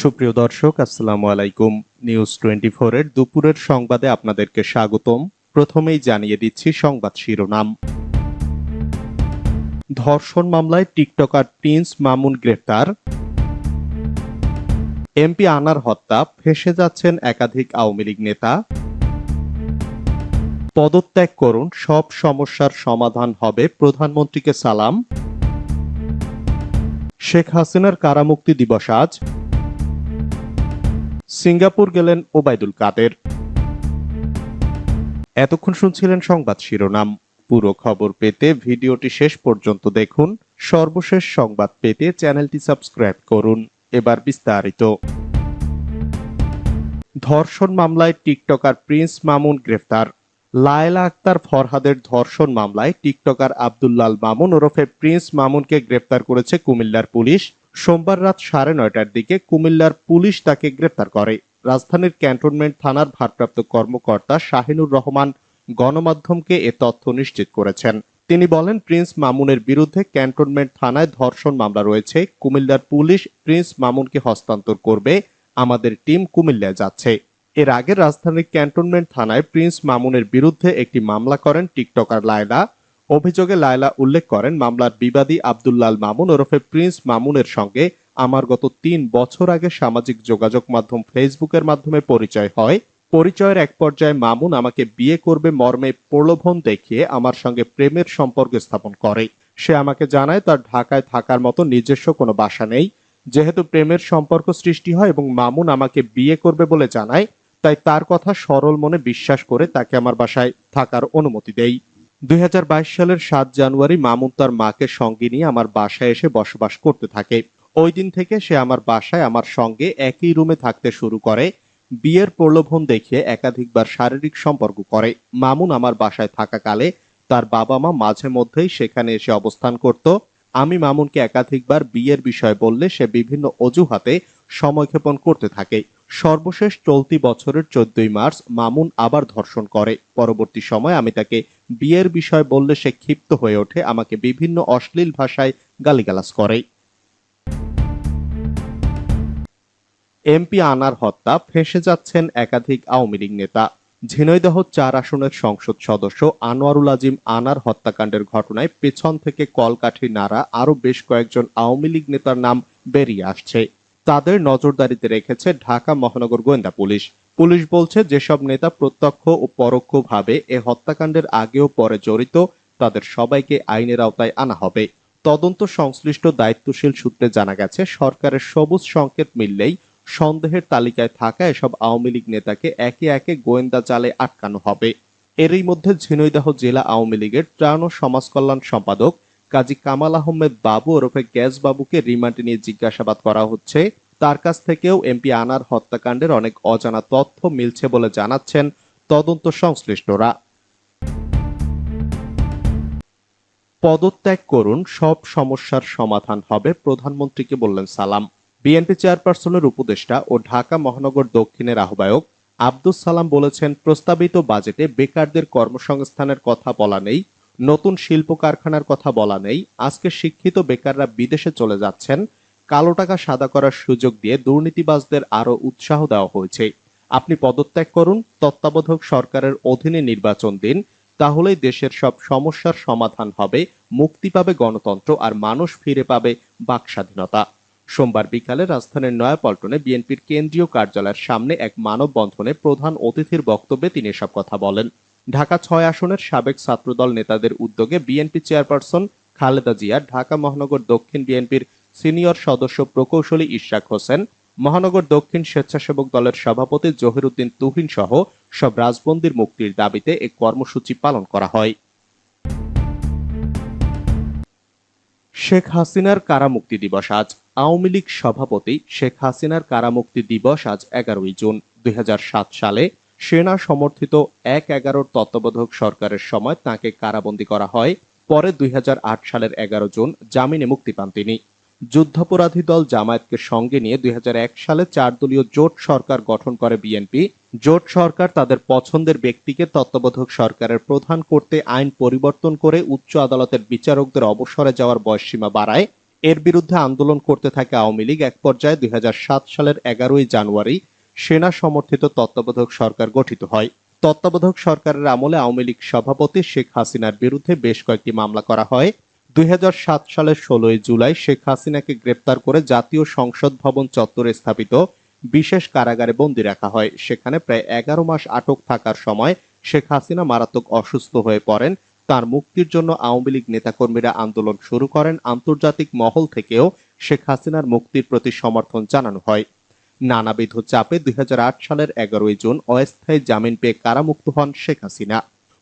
সুপ্রিয় দর্শক, আসসালামু আলাইকুম। নিউজ টোয়েন্টি এর দুপুরের সংবাদে আপনাদেরকে স্বাগতম। প্রথমেই জানিয়ে দিচ্ছি সংবাদ শিরোনাম। ধর্ষণ মামলায় টিকটকার প্রিন্স মামুন গ্রেফতার। এমপি আনার হত্যা, ফেসে যাচ্ছেন একাধিক আওয়ামী লীগ নেতা। পদত্যাগ করুন, সব সমস্যার সমাধান হবে, প্রধানমন্ত্রীকে সালাম। শেখ হাসিনার কারামুক্তি দিবস আজ। সিঙ্গাপুর গেলেন ওবায়দুল কাদের। এতক্ষণ শুনছিলেন সংবাদ শিরোনাম। পুরো খবর পেতে ভিডিওটি শেষ পর্যন্ত দেখুন। সর্বশেষ সংবাদ পেতে চ্যানেলটি সাবস্ক্রাইব করুন। এবার বিস্তারিত। ধর্ষণ মামলায় টিকটকার প্রিন্স মামুন গ্রেফতার। লায়লা আক্তার ফরহাদের ধর্ষণ মামলায় টিকটকার আব্দুল্লাল মামুন ওরফে প্রিন্স মামুনকে গ্রেফতার করেছে কুমিল্লার পুলিশ। সোমবার রাত সাড়ে নয়টার দিকে কুমিল্লার পুলিশ তাকে গ্রেফতার করে। রাজধানীর ক্যান্টনমেন্ট থানার ভারপ্রাপ্ত কর্মকর্তা শাহিনুর রহমান গণমাধ্যমকে এ তথ্য নিশ্চিত করেছেন। তিনি বলেন, প্রিন্স মামুনের বিরুদ্ধে ক্যান্টনমেন্ট থানায় ধর্ষণ মামলা রয়েছে। কুমিল্লার পুলিশ প্রিন্স মামুনকে হস্তান্তর করবে। আমাদের টিম কুমিল্লায় যাচ্ছে। এর আগে রাজধানীর ক্যান্টনমেন্ট থানায় প্রিন্স মামুনের বিরুদ্ধে একটি মামলা করেন টিকটকার লায়লা। অভিযোগে লায়লা উল্লেখ করেন, মামলার বিবাদী আব্দুল্লাল মামুন ওরফে প্রিন্স মামুনের সঙ্গে আমার গত তিন বছর আগে সামাজিক যোগাযোগ মাধ্যম ফেসবুকের মাধ্যমে পরিচয় হয়। পরিচয়ের এক পর্যায়ে মামুন আমাকে বিয়ে করবে মর্মে প্রলোভন দেখিয়ে আমার সঙ্গে প্রেমের সম্পর্ক স্থাপন করে। সে আমাকে জানায়, তার ঢাকায় থাকার মতো নিজস্ব কোনো বাসা নেই। যেহেতু প্রেমের সম্পর্ক সৃষ্টি হয় এবং মামুন আমাকে বিয়ে করবে বলে জানায়, তাই তার কথা সরল মনে বিশ্বাস করে তাকে আমার বাসায় থাকার অনুমতি দেই। দুই হাজার বাইশ সালের সাত জানুয়ারি মামুন তার মাকে সঙ্গে নিয়ে আমার বাসায় এসে বসবাস করতে থাকে। ওই দিন থেকে সে আমার বাসায় আমার সঙ্গে একই রুমে থাকতে শুরু করে, বিয়ের প্রলোভন দেখিয়ে একাধিকবার শারীরিক সম্পর্ক করে। মামুন আমার বাসায় থাকাকালে তার বাবা মা মাঝে মধ্যেই সেখানে এসে অবস্থান করত। আমি মামুনকে একাধিকবার বিয়ের বিষয় বললে সে বিভিন্ন অজুহাতে সময়ক্ষেপণ করতে থাকে। সর্বশেষ চলতি বছরের চোদ্দই মার্চ মামুন আবার ধর্ষণ করে। পরবর্তী সময় আমি তাকে বিয়ের বিষয় বললে সে ক্ষিপ্ত হয়ে ওঠে, আমাকে বিভিন্ন অশ্লীল ভাষায় গালিগালাজ করে। এমপি আনার হত্যা, ফেসে যাচ্ছেন একাধিক আওয়ামী লীগ নেতা। ঝিনাইদহ চার আসনের সংসদ সদস্য আনোয়ারুল আজিম আনার হত্যাকাণ্ডের ঘটনায় পেছন থেকে কলকাঠি নাড়া আরও বেশ কয়েকজন আওয়ামী লীগ নেতার নাম বেরিয়ে আসছে। তাদের নজরদারিতে রেখেছে ঢাকা মহানগর গোয়েন্দা পুলিশ। পুলিশ বলছে, যেসব নেতা প্রত্যক্ষ ও পরোক্ষভাবে এ হত্যাকাণ্ডের আগেও পরে জড়িত, তাদের সবাইকে আইনের আওতায় আনা হবে। তদন্ত সংশ্লিষ্ট দায়িত্বশীল সূত্রে জানা গেছে, সরকারের সবুজ সংকেত মিললেই সন্দেহের তালিকায় থাকা এসব আওয়ামী লীগ নেতাকে একে একে গোয়েন্দা জালে আটকানো হবে। এরই মধ্যে ঝিনাইদহ জেলা আওয়ামী লীগের ত্রাণ ও সমাজ কল্যাণ সম্পাদক কাজী কামাল আহমেদ বাবু ওরফে গ্যাস বাবুকে রিমান্ডে নিয়ে জিজ্ঞাসাবাদ করা হচ্ছে। তার কাছ থেকেও এমপি আনার হত্যাকাণ্ডের অনেক অজানা তথ্য মিলছে বলে জানাচ্ছেন তদন্ত সংশ্লিষ্টরা। পদত্যাগ করুন, সব সমস্যার সমাধান হবে, প্রধানমন্ত্রীকে বললেন সালাম। বিএনপি চেয়ারপারসনের উপদেষ্টা ও ঢাকা মহানগর দক্ষিণের আহ্বায়ক আব্দুস সালাম বলেছেন, প্রস্তাবিত বাজেটে বেকারদের কর্মসংস্থানের কথা বলা নেই নতুন শিল্প কারখানার কথা বলা নেই। আজকে শিক্ষিত বেকাররা বিদেশে চলে যাচ্ছেন। কালো টাকা সাদা করার সুযোগ দিয়ে দুর্নীতিবাজদের আরও উৎসাহ দেওয়া হয়েছে। আপনি পদত্যাগ করুন, তত্ত্বাবধায়ক সরকারের অধীনে নির্বাচন দিন, তাহলেই দেশের সব সমস্যার সমাধান হবে, মুক্তি পাবে গণতন্ত্র আর মানুষ ফিরে পাবে বাক স্বাধীনতা। সোমবার বিকালে রাজধানীর নয়াপল্টনে বিএনপির কেন্দ্রীয় কার্যালয়ের সামনে এক মানববন্ধনে প্রধান অতিথির বক্তব্যে তিনি এসব কথা বলেন। ঢাকা ছয় আসনের সাবেক ছাত্রদল নেতাদের উদ্যোগে বিএনপি চেয়ারপারসন খালেদা জিয়া, ঢাকা মহানগর দক্ষিণ বিএনপির সিনিয়র সদস্য প্রকৌশলী ইশরাক হোসেন, মহানগর দক্ষিণ স্বেচ্ছাসেবক দলের সভাপতি জহিরুদ্দিন তুহিন সহ সব রাজবন্দির মুক্তির দাবিতে এক কর্মসূচি পালন করা হয়। শেখ হাসিনার কারামুক্তি দিবস আজ। আওয়ামী লীগ সভাপতি শেখ হাসিনার কারামুক্তি দিবস আজ এগারোই জুন দুই হাজার সাত সালে সেনা সমর্থিত এক এগারোর তত্ত্বাবধায়ক সরকারের সময় তাকে কারাবন্দী করা হয়। পরে দুই হাজার আট সালের এগারো জুন জামিনে মুক্তি পান তিনি। যুদ্ধাপরাধী দল জামায়াতকে সঙ্গে নিয়ে দুই হাজার এক সালে চার দলীয় জোট সরকার গঠন করে বিএনপি। জোট সরকার তাদের পছন্দের ব্যক্তিকে তত্ত্বাবধায়ক সরকারের প্রধান করতে আইন পরিবর্তন করে উচ্চ আদালতের বিচারকদের অবসরে যাওয়ার বয়সসীমা বাড়ায়। এর বিরুদ্ধে আন্দোলন করতে থাকে আওয়ামী লীগ। এক পর্যায়ে দুই হাজার সাত সালের এগারোই জানুয়ারি সেনা সমর্থিত তত্ত্বাবধায়ক সরকার গঠিত হয়। তত্ত্বাবধায়ক সরকারের আমলে আওয়ামী লীগ সভাপতি শেখ হাসিনার বিরুদ্ধে বেশ কয়েকটি মামলা করা হয়। দুই হাজার সাত সালের ষোলোই জুলাই শেখ হাসিনাকে গ্রেপ্তার করে জাতীয় সংসদ ভবন চত্বরে স্থাপিত বিশেষ কারাগারে বন্দী রাখা হয়। সেখানে প্রায় এগারো মাস আটক থাকার সময় শেখ হাসিনা মারাত্মক অসুস্থ হয়ে পড়েন। তার মুক্তির জন্য আওয়ামী লীগ নেতাকর্মীরা আন্দোলন শুরু করেন। আন্তর্জাতিক মহল থেকেও শেখ হাসিনার মুক্তির প্রতি সমর্থন জানানো হয়। নানাবিধ চাপে দুই সালের এগারোই জুন অস্থায়ী জামিন পেয়ে কারামুক্ত হন শেখ হাসিনা।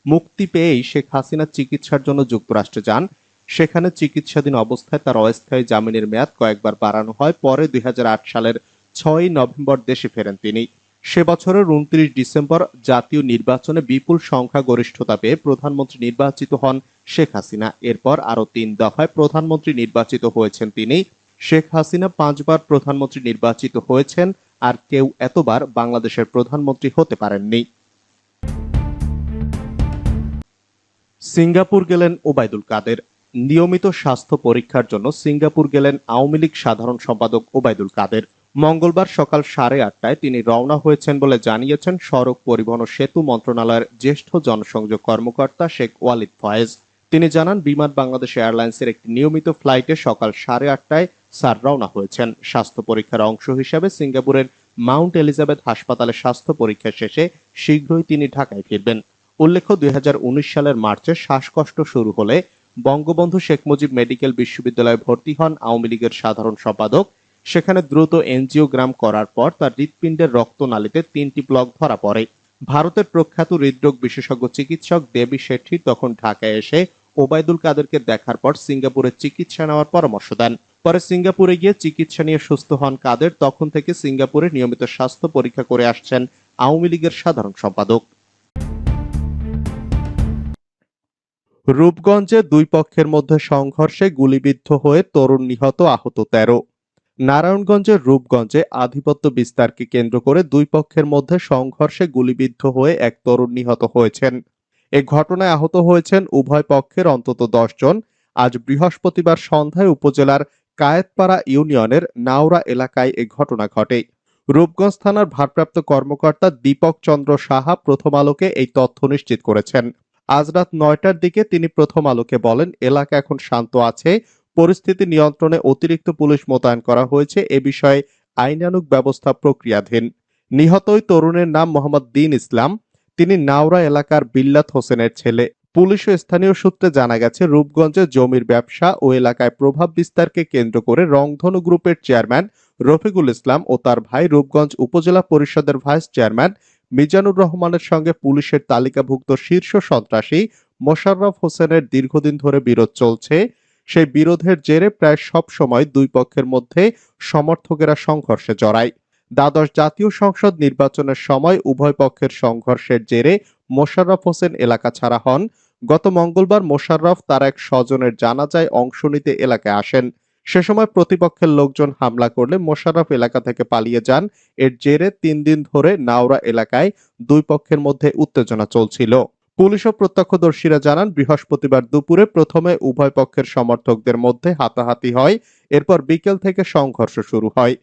মুক্তি পেয়েই শেখ হাসিনা চিকিৎসার জন্য যুক্তরাষ্ট্রে যান। সেখানে চিকিৎসাধীন অবস্থায় তার অস্থায়ী জামিনের মেয়াদ কয়েকবার বাড়ানো হয়, পরে দুই হাজার আট সালের ছয়ই নভেম্বর দেশে ফেরেন তিনি। সে বছরের উনত্রিশ ডিসেম্বর জাতীয় নির্বাচনে বিপুল সংখ্যা গরিষ্ঠতা পেয়ে প্রধানমন্ত্রী নির্বাচিত হন শেখ হাসিনা। এরপর আরও তিন দফায় প্রধানমন্ত্রী নির্বাচিত হয়েছেন তিনি। শেখ হাসিনা পাঁচবার প্রধানমন্ত্রী নির্বাচিত হয়েছেন আর কেউ এতবার বাংলাদেশের প্রধানমন্ত্রী হতে পারেননি। সিঙ্গাপুর গেলেন ওবায়দুল কাদের। নিয়মিত স্বাস্থ্য পরীক্ষার জন্য সিঙ্গাপুর গেলেন আওয়ামী লীগ সাধারণ সম্পাদক ওবায়দুল কাদের। মঙ্গলবার সকাল সাড়ে আটটায় তিনি রওনা হয়েছেন বলে জানিয়েছেন সড়ক পরিবহন সেতু মন্ত্রণালয়ের জ্যেষ্ঠ জনসংযোগ কর্মকর্তা শেখ ওয়ালিদ ফয়েজ। তিনি জানান, বিমান বাংলাদেশ এয়ারলাইন্সের একটি নিয়মিত ফ্লাইটে সকাল সাড়ে আটটায় স্যার রওনা হয়েছেন। স্বাস্থ্য পরীক্ষার অংশ হিসাবে সিঙ্গাপুরের মাউন্ট এলিজাবেথ হাসপাতালে স্বাস্থ্য পরীক্ষা শেষে শীঘ্রই তিনি ঢাকায় ফিরবেন। উল্লেখ্য, দুই সালের মার্চে শ্বাসকষ্ট শুরু হলে বঙ্গবন্ধু শেখ মুজিব মেডিকেল বিশ্ববিদ্যালয়ে ভর্তি হন আওয়ামী লীগের সাধারণ সম্পাদক। সেখানে দ্রুত এনজিওগ্রাম করার পর তার হৃৎপিণ্ডের রক্তনালীতে তিনটি ব্লক ধরা পড়ে। ভারতের প্রখ্যাত হৃদরোগ বিশেষজ্ঞ চিকিৎসক দেবী শেঠি তখন ঢাকায় এসে ওবায়দুল কাদেরকে দেখার পর সিঙ্গাপুরে চিকিৎসা নেওয়ার পরামর্শ দেন। পরে সিঙ্গাপুরে গিয়ে চিকিৎসা নিয়ে সুস্থ হন কাদের, তখন থেকে সিঙ্গাপুরে নিয়মিত স্বাস্থ্য পরীক্ষা করে আসছেন আওয়ামী লীগের সাধারণ সম্পাদক। রূপগঞ্জে দুই পক্ষের মধ্যে সংঘর্ষে গুলিবিদ্ধ হয়ে তরুণ নিহত আহত তেরো। নারায়ণগঞ্জের রূপগঞ্জে আধিপত্য বিস্তারকে কেন্দ্র করে দুই পক্ষের মধ্যে সংঘর্ষে গুলিবিদ্ধ হয়ে এক তরুণ নিহত হয়েছেন। এ ঘটনায় আহত হয়েছেন উভয় পক্ষের অন্তত দশ জন। আজ বৃহস্পতিবার সন্ধ্যায় উপজেলার কায়েতপাড়া ইউনিয়নের নাওরা এলাকায় এ ঘটনা ঘটে। রূপগঞ্জ থানার ভারপ্রাপ্ত কর্মকর্তা দীপক চন্দ্র সাহা প্রথম আলোকে এই তথ্য নিশ্চিত করেছেন। আজ রাত নয়টার দিকে তিনি প্রথম আলোকে বলেন, এলাকা এখন শান্ত আছে, পরিস্থিতি নিয়ন্ত্রণে অতিরিক্ত পুলিশ মোতায়েন করা হয়েছে, এ বিষয়ে আইনানুগ ব্যবস্থা প্রক্রিয়াধীন। নিহত ওই তরুণের নাম মোহাম্মদ দিন ইসলাম, তিনি নাওরা এলাকার বিল্লাত হোসেনের ছেলে। পুলিশ ও স্থানীয় সূত্রে জানা গেছে, রূপগঞ্জে জমির ব্যবসা ও এলাকায় প্রভাব বিস্তারকে কেন্দ্র করে রংধনু গ্রুপের চেয়ারম্যান রফিকুল ইসলাম ও তার ভাই রূপগঞ্জ উপজেলা পরিষদের ভাইস চেয়ারম্যান মিজানুর রহমানের সঙ্গে পুলিশের তালিকাভুক্ত শীর্ষ সন্ত্রাসী মোশাররফ হোসেনের দীর্ঘদিন ধরে বিরোধ চলছে। সেই বিরোধের জেরে প্রায় সব সময় দুই পক্ষের মধ্যে সমর্থকেরা সংঘর্ষে জড়ায়। দ্বাদশ জাতীয় সংসদ নির্বাচনের সময় উভয় পক্ষের সংঘর্ষের জেরে মোশাররফ হোসেন এলাকা ছাড়া হন। গত মঙ্গলবার মোশাররফ তার এক স্বজনের জানাজায় অংশ নিতে এলাকায় আসেন। সে সময় প্রতিপক্ষের লোকজন হামলা করলে মোশাররফ এলাকা থেকে পালিয়ে যান। এর জেরে তিন দিন ধরে নাওরা এলাকায় দুই পক্ষের মধ্যে উত্তেজনা চলছিল। পুলিশ ও প্রত্যক্ষদর্শীরা জানান, বৃহস্পতিবার দুপুরে প্রথমে উভয় পক্ষের সমর্থকদের মধ্যে হাতাহাতি হয়, এরপর বিকেল থেকে সংঘর্ষ শুরু হয়।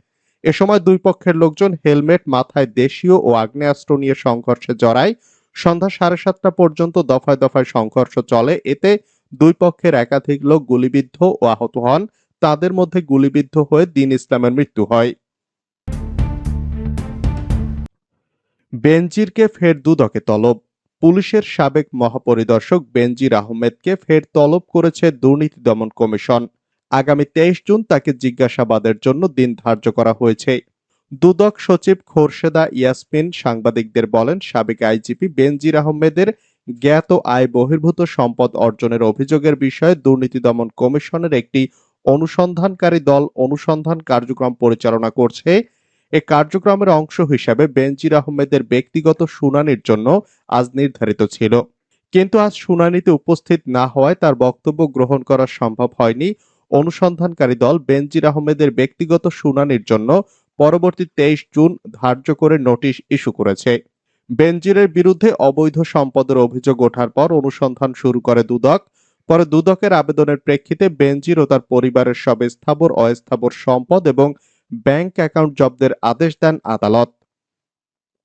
এ সময় দুই পক্ষের লোকজন হেলমেট, মাথায় দেশীয় ও আগ্নেয়াস্ত্র নিয়ে সংঘর্ষে জড়ায়। সন্ধ্যা সাড়ে সাতটা পর্যন্ত দফায় দফায় সংঘর্ষ চলে। এতে দুই পক্ষের একাধিক লোক গুলিবিদ্ধ ও আহত হন। তাদের মধ্যে গুলিবিদ্ধ হয়ে দিন ইসলামের মৃত্যু হয়। বেনজিরকে ফের দুদকে তলব। পুলিশের সাবেক মহাপরিদর্শক বেনজির আহমেদকে ফের তলব করেছে দুর্নীতি দমন কমিশন। আগামী তেইশ জুন তাকে জিজ্ঞাসাবাদের জন্য দিন ধার্য করা হয়েছে। দুদক সচিব খোরশেদা ইয়াসমিন সাংবাদিকদের বলেন, সাবেক আইজিপি বেনজির আহমেদের জ্ঞাত আয় বহির্ভূত সম্পদ অর্জনের অভিযোগের বিষয়ে দুর্নীতি দমন কমিশনের একটি অনুসন্ধানকারী দল অনুসন্ধান কার্যক্রম পরিচালনা করছে। এ কার্যক্রমের অংশ হিসাবে বেনজির আহমেদের ব্যক্তিগত শুনানির জন্য আজ নির্ধারিত ছিল। কিন্তু আজ শুনানিতে উপস্থিত না হওয়ায় তার বক্তব্য গ্রহণ করা সম্ভব হয়নি। অনুসন্ধানকারী দল বেনজির আহমেদের ব্যক্তিগত শুনানির জন্য পরবর্তী তেইশ জুন ধার্য করে নোটিশ ইস্যু করেছে। বেনজিরের বিরুদ্ধে অবৈধ সম্পদের অভিযোগ ওঠার পর অনুসন্ধান শুরু করে দুদক। পরে দুদকের আবেদনের প্রেক্ষিতে বেনজির ও তার পরিবারের সব স্থাবর, অস্থাবর সম্পদ এবং ব্যাংক অ্যাকাউন্ট জব্দের আদেশ দেন আদালত।